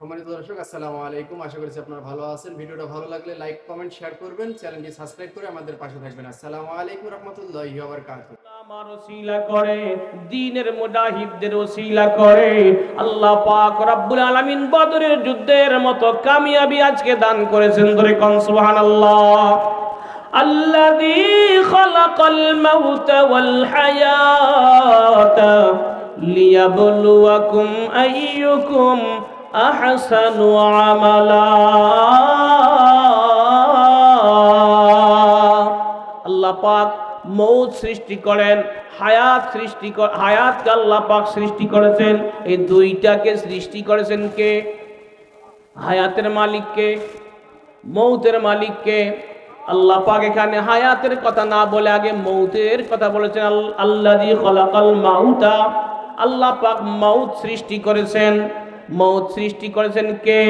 সম্মানিত দর্শক আসসালামু আলাইকুম আশা করছি আপনারা ভালো আছেন ভিডিওটা ভালো লাগলে লাইক কমেন্ট শেয়ার করবেন চ্যানেলটি সাবস্ক্রাইব করে আমাদের পাশে থাকবেন আসসালামু আলাইকুম রহমতুল্লাহি ওয়া বারাকাতুহু আমার ওসিলা করে দিনের মুজাহিদদের ওসিলা করে আল্লাহ পাক রব্বুল আলামিন বদরের যুদ্ধের মতো কামিয়াবি আজকে দান করেছেন ধরে কোন সুবহানাল্লাহ الذي خلق الموت والحياة ليبلوكم أيكم أحسن عملا আল্লাহ পাক মৌত সৃষ্টি করেন হায়াত সৃষ্টি কর- হায়াতকে আল্লাহ পাক সৃষ্টি করেছেন এই দুইটাকে সৃষ্টি করেছেন কে হায়াতের মালিককে মৌতের মালিককে আল্লাহ পাক এখানে হায়াতের কথা না বলে আগে মৌতের কথা বলেছেন আল- আল্লাযী খলাকাল মাউতা আল্লাহ পাক মৌত সৃষ্টি করেছেন মৌত সৃষ্টি করেছেন কে?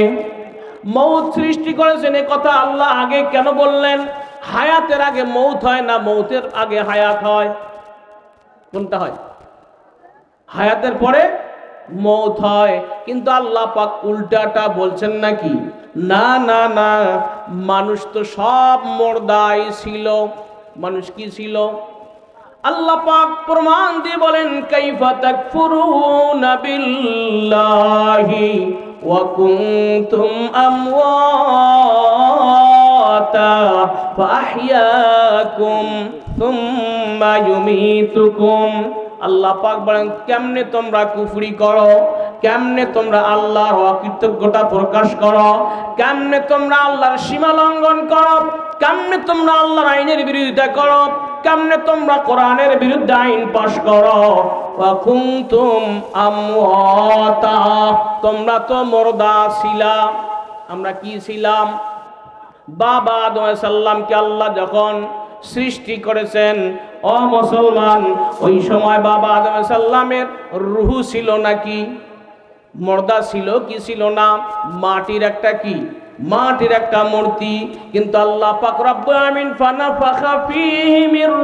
মৌত সৃষ্টি করেছেন এ কথা আল্লাহ আগে কেন বললেন? হায়াতের আগে মৌত হয় না মৌতের আগে হায়াত হয়? কোনটা হয়? হায়াতের পরে মৌত হয়। কিন্তু আল্লাহ পাক উল্টাটা বলছেন নাকি? না না না, মানুষ তো সব মর্দাই ছিল। মানুষ কি ছিল? আল্লাহ পাক প্রমাণ দিয়ে বলেন, কাইফা তাকফুরুনা বিল্লাহি ওয়া কুনতুম আমওয়াতা ফাহইয়াকুম থুম্মা ইউমীতুকুম। আল্লাহ পাক বলেন, কেমনে তোমরা কুফরি করো? কেমনে তোমরা আল্লাহর অকৃতজ্ঞতা প্রকাশ করো? কেমনে তোমরা আল্লাহর সীমা লঙ্ঘন করো? কেমনে তোমরা আল্লাহর আইনের বিরোধিতা করো? কেমনে তোমরা কোরআনের বিরুদ্ধে আইন পাশ করো? কুনতুম আমওয়াতা। তোমরা তো মর্দা ছিলা। আমরা কি ছিলাম? বাবা আদম সাল্লামকে আল্লাহ যখন সৃষ্টি করেছেন, ও মুসলমান, ওই সময় বাবা আদম সাল্লামের রুহু ছিল নাকি? মর্দা ছিল, কি ছিল না? মাটির একটা কি? মাটির একটা মূর্তি। কিন্তু আল্লাহ পাক রব্বুল আমিন ফানাফাখা ফিহি মির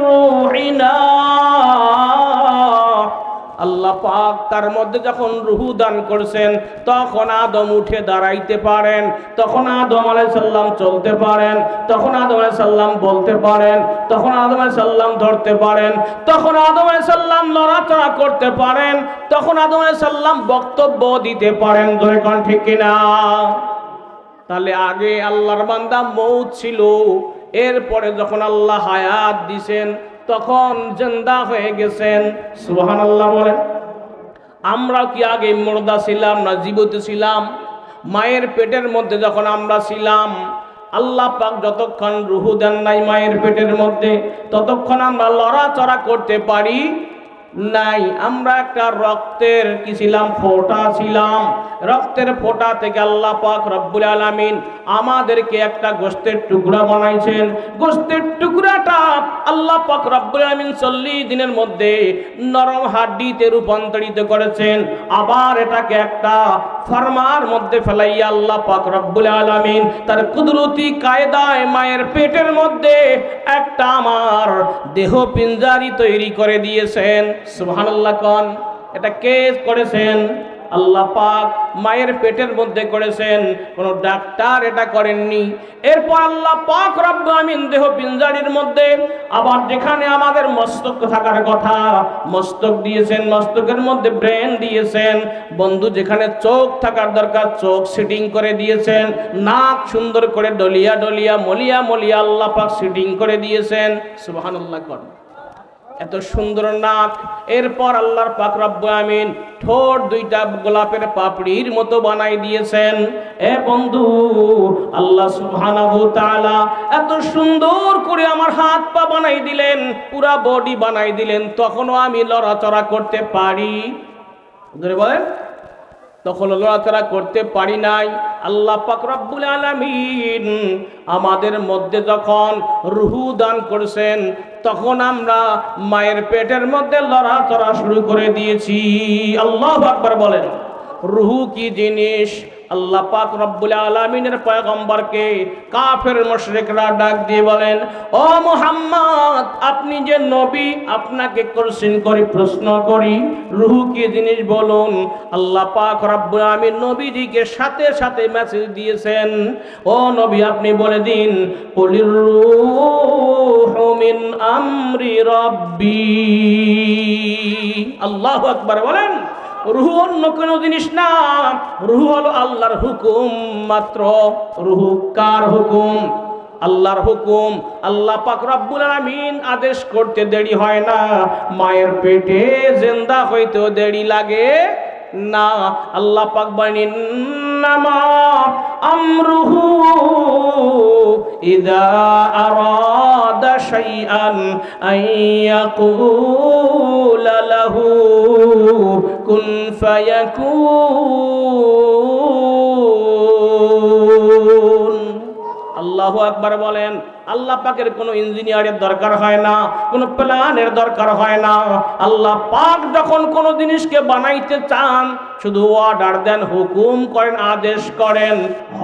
আল্লাহ পাক তার মধ্যে যখন রুহু দান করছেন, তখন আদম উঠে দাঁড়াইতে পারেন, তখন আদম আলাই সাল্লাম চলতে পারেন, তখন আদম আলাই সাল্লাম বলতে পারেন, তখন আদম আলাই সাল্লাম ধরতে পারেন, তখন আদম আলাই সাল্লাম লড়াচড়া করতে পারেন, তখন আদম আলাই সাল্লাম বক্তব্য দিতে পারেন, ধরে কোন ঠিক কিনা তাহলে আগে আল্লাহর বান্দা মৌত ছিল, এরপরে যখন আল্লাহ হায়াত দিছেন তখন জেন্দা হয়ে গেছেন। সুহান আল্লাহ বলেন, আমরা কি আগে মুর্দা ছিলাম না জীবিত ছিলাম? মায়ের পেটের মধ্যে যখন আমরা ছিলাম, আল্লাহ পাক যতক্ষণ রুহু দেন নাই মায়ের পেটের মধ্যে, ততক্ষণ আমরা লড়াচড়া করতে পারি নাই, আমরা একটা রক্তের কি ছিলাম, ফোটা ছিলাম। রক্তের ফোটা থেকে আল্লাহ পাক রব্বুল আলামিন আমাদেরকে একটা গোস্তের টুকরা বানাইছেন। গোস্তের টুকরাটা আল্লাহ পাক রব্বুল আলামিন চল্লিশ দিনের মধ্যে নরম হাড্ডিতে রূপান্তরিত করেছেন। আবার এটাকে একটা ফার্মার মধ্যে ফেলাইয়া আল্লাহ পাক রব্বুল আলামিন তার কুদরতি কায়দায় মায়ের পেটের মধ্যে একটা আমার দেহ পিঞ্জারি তৈরি করে দিয়েছেন। সুবহানাল্লাহ কন। এটা কে করেছেন? আল্লাহ পাক মায়ের পেটের মধ্যে করেছেন, কোন ডাক্তার এটা করেননি। এরপর আল্লাহ পাক রব্বু আমিন দেহ পিঞ্জারির মধ্যে আবার যেখানে আমাদের মস্তক থাকার কথা, মস্তক দিয়েছেন, মস্তকের মধ্যে ব্রেন দিয়েছেন, বন্ধু যেখানে চোখ থাকার দরকার, চোখ সিটিং করে দিয়েছেন, নাক সুন্দর করে ডলিয়া ডলিয়া, মলিয়া মলিয়া আল্লাহ পাক সিটিং করে দিয়েছেন। সুবহানাল্লাহ করেন এত সুন্দর নাক। এরপর আল্লাহর পাক রব্বুল আমিন ঠোঁট দুইটা গোলাপের পাপড়ির মতো বানাই দিয়েছেন। এ বন্ধু, আল্লাহ সুবহানাহু তাআলা এত সুন্দর করে আমার হাত পা বানাই দিলেন, পুরা বডি বানাই দিলেন, তখনও আমি লড়াচড়া করতে পারি। ধরে বলেন। তখন লড়াচড়া করতে পারি নাই। আল্লাহ রব্বুল আলামিন আমাদের মধ্যে যখন রুহু দান করছেন, তখন আমরা মায়ের পেটের মধ্যে লড়াচড়া শুরু করে দিয়েছি। আল্লাহ আকবার বলেন। রুহু কি জিনিস? আল্লাহ পাক রব্বুল আলামিনের পয়গম্বরকে কাফের মুশরিকরা ডাক দিয়ে বলেন, ও মুহাম্মদ, আপনি যে নবী, আপনাকে কোশ্চেন করি প্রশ্ন করি, রুহু কি জিনিস বলুন? আল্লাহ পাক রব্বুল আলামিন নবীজিকে সাথে সাথে মেসেজ দিয়েছেন, ও নবী, আপনি বলে দিন রূহু মিন আমরি রাব্বি। আল্লাহু আকবার বলেন। রুহু অন্য কোনো জিনিস না। রুহু হলো আল্লাহর হুকুম মাত্র। রুহু কার হুকুম? আল্লাহর হুকুম। আল্লাহ পাক রব্বুল আলামিন আদেশ করতে দেরি হয় না। মায়ের পেটে জিন্দা হইতেও দেরি লাগে না। আল্লাহ পাক বলেন নামা আমরুহু ইদা আরাদা শাইআন আন ইয়াকুলা লাহু কুন ফায়াকুন। আল্লাহু আকবার বলেন, আল্লাহ পাকের কোনো ইঞ্জিনিয়ারের দরকার হয় না, কোনো প্ল্যানের দরকার হয় না। আল্লাহ পাক যখন কোনো জিনিসকে বানাইতে চান, শুধু অর্ডার দেন, হুকুম করেন, আদেশ করেন হ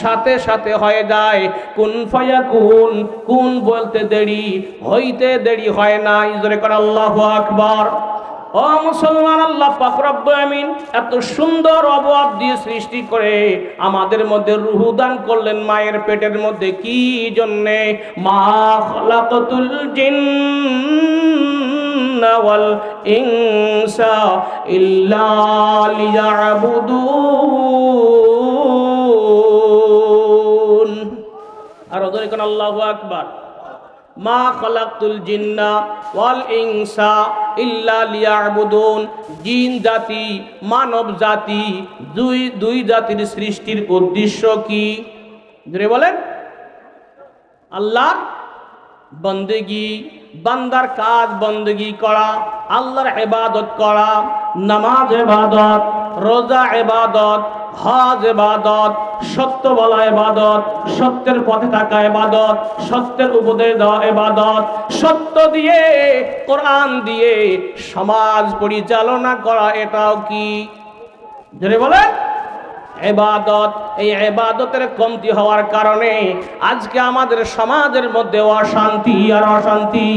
সাথে সাথে হয়ে যায়। কোন ফায়া কোন কোন বলতে দেরি, হইতে দেরি হয় না ইজরে করে আল্লাহু আকবার। ও মুসলমান আল্লাহ আমিন এত সুন্দর অবয়ব দিয়ে সৃষ্টি করে আমাদের মধ্যে রুহু দান করলেন মায়ের পেটের মধ্যে কি জন্যে? মা খলাকতুল জিন্না ওয়াল আর ওদের কোন আল্লাহু আকবার। মা খলাকতুল জিন্না ওয়াল ইনসা ইল্লা লিয়াবুদুন। জিন জাতি, মানব জাতি, দুই দুই জাতির সৃষ্টির উদ্দেশ্য কি? ধরে বলেন। আল্লাহ বন্দেগি, বান্দার কাজ বন্দেগি করা, আল্লাহর ইবাদত করা, নামাজ ইবাদত, রোজা ইবাদত হজ ইবাদত, সত্য বলা ইবাদত, সত্যের পথে থাকা ইবাদত, সত্যের উপদেশ দেওয়া ইবাদত, সত্য দিয়ে, কোরআন দিয়ে সমাজ পরিচালনা করা, এটাও কি? জোরে বলেন। এবাদত এই এবাদতের কমতি হওয়ার কারণে আজকে আমাদের সমাজের মধ্যে অশান্তি আর অশান্তি।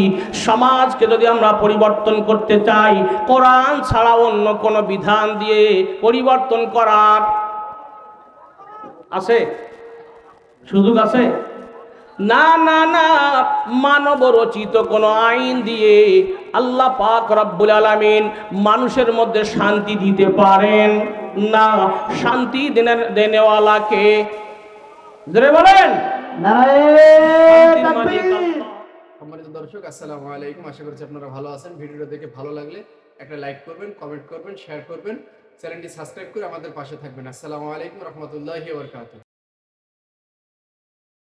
সমাজকে যদি আমরা পরিবর্তন করতে চাই, কোরআন ছাড়া অন্য কোনো বিধান দিয়ে পরিবর্তন করার আছে? সুযোগ আছে? না না না মানব রচিত কোন আইন দিয়ে আল্লাহ পাক রব্বুল আলামিন মানুষের মধ্যে শান্তি দিতে পারেন না। শান্তি দেনেওয়ালাকে জোরে বলেন। সম্মানিত দর্শক আসসালামু আলাইকুম। আশা করছি আপনারা ভালো আছেন। ভিডিওটা দেখে ভালো লাগলে একটা লাইক করবেন কমেন্ট করবেন শেয়ার করবেন। চ্যানেলটি সাবস্ক্রাইব করে আমাদের পাশে থাকবেন। আসসালামু আলাইকুম রহমতুল্লাহি ওবরকাতুহ